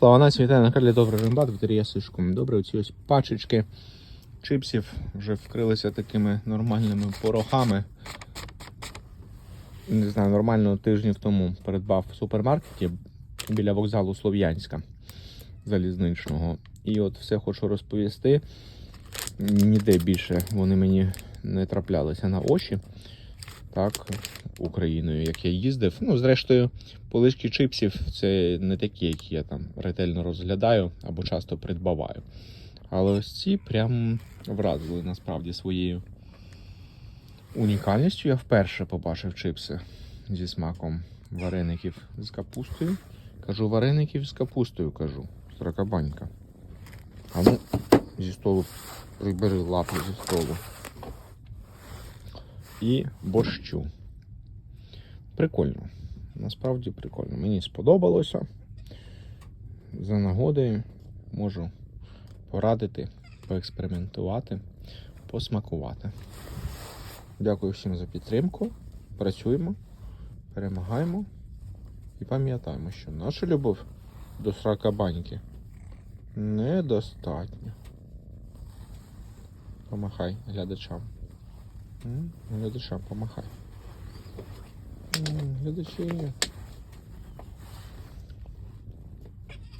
Слава нації, вітаю на каналі Добрий Рембат, Вітерія Сишком. Добре, оці ось пачечки чипсів вже вкрилися такими нормальними порохами. Не знаю, нормально тижнів тому придбав в супермаркеті біля вокзалу Слов'янська залізничного. І от все хочу розповісти. Ніде більше вони мені не траплялися на очі. Так, Україною, як я їздив. Ну, зрештою, полишки чипсів це не такі, які я там ретельно розглядаю або часто придбаваю. Але ось ці прям вразили насправді своєю унікальністю. Я вперше побачив чипси зі смаком вареників з капустою. Кажу вареників з капустою, кажу. Сракабанька. А ну, зі столу прибери лапу зі столу. І борщу. Прикольно. Насправді прикольно. Мені сподобалося. За нагодою можу порадити, поекспериментувати, посмакувати. Дякую всім за підтримку. Працюємо, перемагаємо і пам'ятаємо, що наша любов до сракабаньки недостатня. Помахай глядачам. М? Помахай. Глядачі.